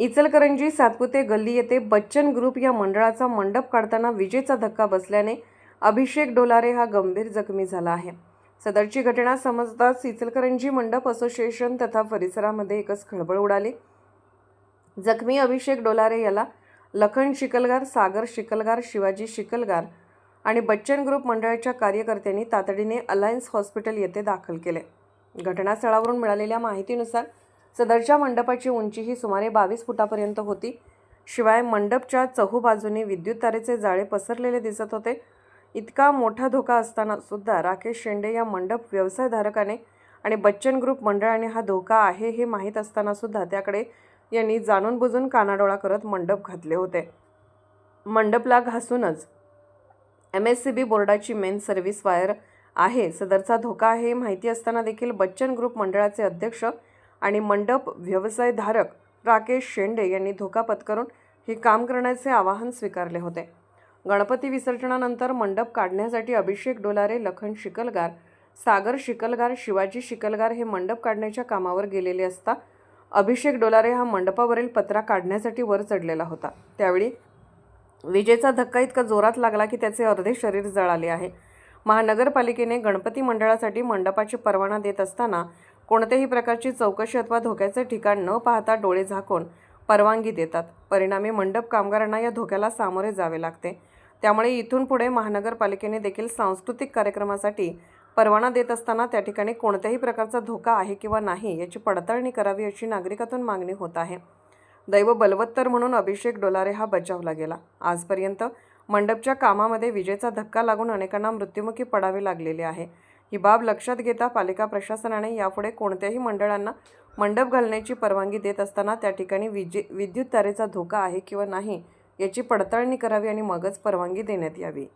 इचलकरंजी सातपुते गल्ली येथे बच्चन ग्रुप या मंडळाचा मंडप काढताना विजेचा धक्का बसल्याने अभिषेक डोलारे हा गंभीर जखमी झाला आहे. सदरची घटना समजताच इचलकरंजी मंडप असोसिएशन तथा परिसरामध्ये एकच खळबळ उडाली. जखमी अभिषेक डोलारे याला लखन शिकलगार सागर शिकलगार शिवाजी शिकलगार आणि बच्चन ग्रुप मंडळाच्या कार्यकर्त्यांनी तातडीने अलायन्स हॉस्पिटल येथे दाखल केले. घटनास्थळावरून मिळालेल्या माहितीनुसार सदरच्या मंडपाची उंची ही सुमारे बावीस फुटापर्यंत होती. शिवाय मंडपच्या चहूबाजूने विद्युत तारेचे जाळे पसरलेले दिसत होते. इतका मोठा धोका असताना सुद्धा राकेश शेंडे या मंडप व्यवसायधारकाने आणि बच्चन ग्रुप मंडळाने हा धोका आहे हे माहीत असताना सुद्धा त्याकडे यांनी जाणून बुजून कानाडोळा करत मंडप घातले होते. मंडपला घासूनच एम एस सी बी बोर्डाची मेन सर्व्हिस वायर आहे. सदरचा धोका आहे हे माहिती असताना देखील बच्चन ग्रुप मंडळाचे अध्यक्ष आणि मंडप व्यवसायधारक राकेश शेंडे यांनी धोका पत्करून हे काम करण्याचे आवाहन स्वीकारले होते. गणपती विसर्जनानंतर मंडप काढण्यासाठी अभिषेक डोलारे लखन शिकलगार सागर शिकलगार शिवाजी शिकलगार हे मंडप काढण्याच्या कामावर गेलेले असता अभिषेक डोलारे हा मंडपावरील पत्रा काढण्यासाठी वर चढलेला होता. त्यावेळी विजेचा धक्का इतका जोरात लागला की त्याचे अर्धे शरीर जळाले आहे. महानगरपालिकेने गणपती मंडळासाठी मंडपाची परवाना देत असताना कोणत्याही प्रकारची चौकशी अथवा धोक्याचे ठिकाण न पाहता डोळे झाकून परवानगी देतात. परिणामी मंडप कामगारांना या धोक्याला सामोरे जावे लागते. त्यामुळे इथून पुढे महानगरपालिकेने देखील सांस्कृतिक कार्यक्रमासाठी परवाना देत असताना त्या ठिकाणी कोणत्याही प्रकारचा धोका आहे किंवा नाही याची पडताळणी करावी अशी नागरिकातून मागणी होत आहे. दैव बलवत्तर म्हणून अभिषेक डोलारे हा बचावला गेला. आजपर्यंत मंडपच्या कामामध्ये विजेचा धक्का लागून अनेकांना मृत्युमुखी पडावे लागलेले आहे. ही बाब लक्षात घेता पालिका प्रशासनाने यापुढे कोणत्याही मंडळांना मंडप घालण्याची परवानगी देत असताना त्या ठिकाणी विजे विद्युत तारेचा धोका आहे किंवा नाही याची पडताळणी करावी आणि मगच परवानगी देण्यात यावी.